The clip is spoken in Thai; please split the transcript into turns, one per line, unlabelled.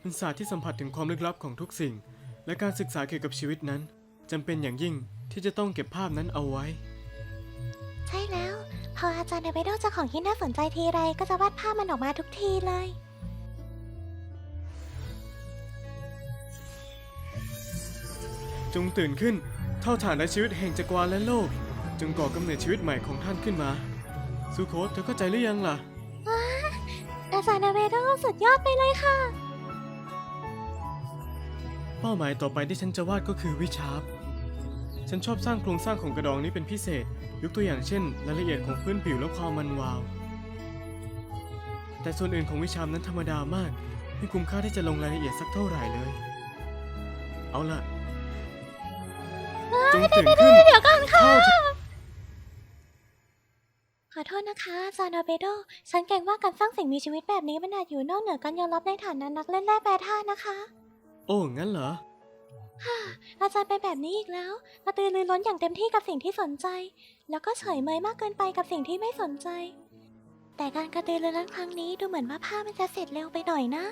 เป็นศาสตร์ที่สัมผัสถึงความลึกลับของทุกสิ่ง และการศึกษาเกี่ยวกับชีวิตนั้นจำเป็นอย่างยิ่งที่จะต้องเก็บภาพนั้นเอาไว้
ใช่แล้ว พออาจารย์เดวิดเจ้าของที่น่าสนใจทีไรก็จะวาดภาพมันออกมาทุกทีเลย
จงตื่นขึ้น เท่าฐานและชีวิตแห่งจักรวาลและโลก จงก่อกำเนิดชีวิตใหม่ของท่านขึ้นมาซูโคสเธอเข้าใจหรือยังล่ะ
อาจารย์เดวิดสุดยอดไปเลยค่ะ
เป้าหมายต่อไปที่ฉันจะวาดก็คือวิชาร์ปฉันชอบสร้างโครงสร้างของกระดองนี้เป็นพิเศษ ยกตัวอย่างเช่น รายละเอียดของพื้นผิวและความมันวาว แต่ส่วนอื่นของวิชาร์ปนั้นธรรมดามาก ไม่คุ้มค่าที่จะลงรายละเอียดสักเท่าไหร่เลย เอาล่ะ จงตื่นขึ้น
เดี๋ยวก่อนค่ะ
เข้าเถอะ
ขอโทษนะคะอาจารย์เดวิดฉันเกรงว่าการสร้างสิ่งมีชีวิตแบบนี้มันอาจอยู่นอกเหนือการยอมรับในฐานะนักเล่นแร่แปรธาตุนะคะ
โอ้งั้นเหรอา
อาจารย์ไปนแบบนี้อีกแล้วกระตือรือร้นอย่างเต็มที่กับสิ่งที่สนใจ แล้วก็เฉยเมยมากเกินไปกับสิ่งที่ไม่สนใจ แต่การกระตือรือร้นครั้งนี้ดูเหมือนว่าภาพมันจะเสร็จเร็วไปหน่อยนะ